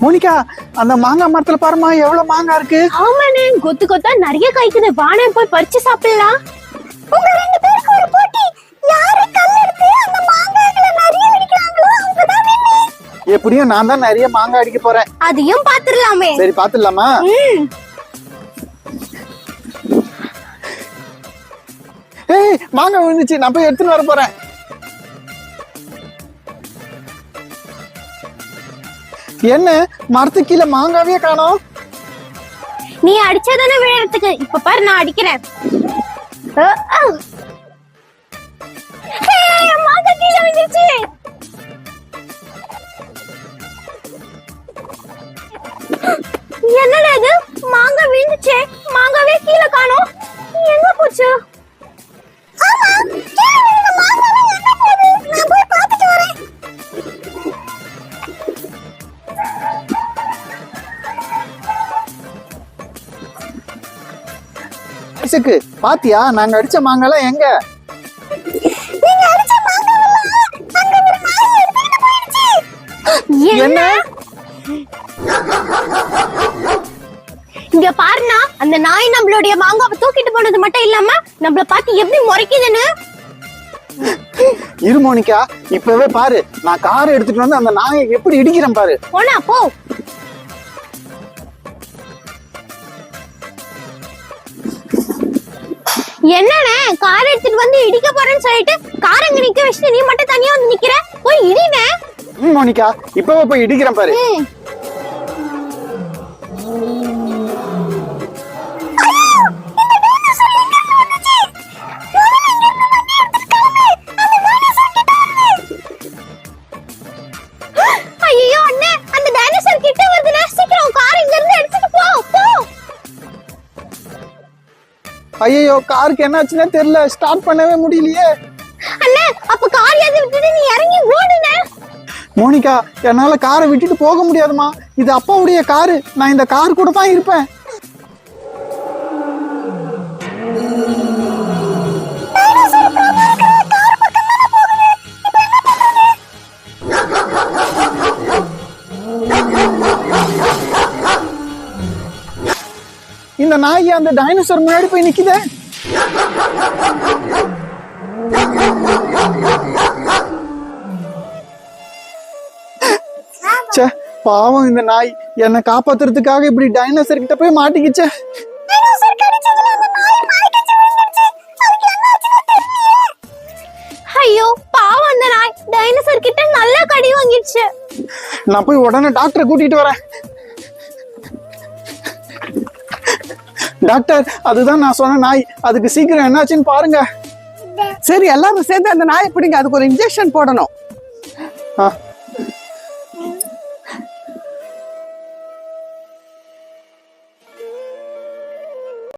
Monica அந்த மாங்காய் மரத்துல பாருமா எவ்வளவு மாங்காய் இருக்கு? ஆமாண்ணே கொத்து கொத்தா நிறைய காய்க்குது. வானே போய் பறிச்சு சாப்பிடலாம். உங்க ரெண்டு பேருக்கு ஒரு போட்டி. யாரு கல் எடுத்து அந்த மாங்காய்களை நிறைய அடிக்கிறாங்களோ அவங்க தான் எப்படியும் நான் தான் நிறைய மாங்காய் அடிக்க போறேன். அதையும் பாத்துடலாமே சரி பாத்துடலாமா ம். ஏய் மாங்காய் விழுந்துச்சு. நான் போய் எடுத்துட்டு வர போறேன். என்ன? மரத்து கீழே மாங்காவே காணோம். நீ அடிச்சாதானே விழறதுக்கு இப்ப பாரு நான் அடிக்கிறேன். அ, அ. ஏய், மாங்காய் கீழே விழுந்துருச்சு. என்னடா இது? மாங்காய் விழுந்துச்சே. மாங்காவே கீழே காணோம். எங்க போச்சு? மாங்காவெல்லாம் அங்க ஒரு நாய் எடுத்துக்கிட்டு போயிடுச்சு என்ன? இங்க பாருண்ணா அந்த நாய் நம்மளுடைய மாங்காவை தூக்கிட்டு போனது மட்டும் இல்லாம நம்மள பார்த்து எப்படி முறைக்குதுன்னு? இரு மோனிகா இப்பவே பாரு நான் காரை எடுத்துட்டு வந்து அந்த நாயை எப்படி இடிக்கிறேன் பாரு. போனா போ. என்னண்ணே? கார் எடுத்துட்டு வந்து இடிக்க போறேன்னு சொல்லிட்டு கார் அங்க நிக்க வச்சுட்டு நீ மட்டும் தனியா வந்து நிக்கிற? போய் இடினே ம் மோனிகா இப்பவே போய் இடிக்கிறேன் பாரு. ஐயோ காருக்கு என்னாச்சுன்னே தெரியல. ஸ்டார்ட் பண்ணவே முடியலையே. அண்ணே அப்ப கார் ஏத்தி விட்டுட்டு நீ இறங்கி ஓடுனே. மோனிகா என்னால காரை விட்டுட்டு போக முடியாதுமா இது அப்பாவுடைய காரு. நான் இந்த கார் கூட தான் இருப்பேன். இந்த நாய் அந்த டைனோசர் முன்னாடி போய் நிக்குதே. ச்சே பாவம் இந்த நாய். என்னை காப்பாத்துறதுக்காக இப்படி டைனோசர் கிட்ட போய் மாட்டிக்கிச்சே. ஐயோ பாவம் அந்த நாய். டைனோசர் கிட்ட நல்லா கடி வாங்கிடுச்சு. நான் போய் உடனே டாக்டரை கூட்டிட்டு வரேன். டாக்டர் அதுதான் நான் சொன்ன நாய். அதுக்கு சீக்கிரம் என்னாச்சுன்னு பாருங்க. சரி எல்லாரும் சேர்ந்து அந்த நாயை பிடிங்க. அதுக்கு ஒரு இன்ஜெக்ஷன் போடணும். ஆ.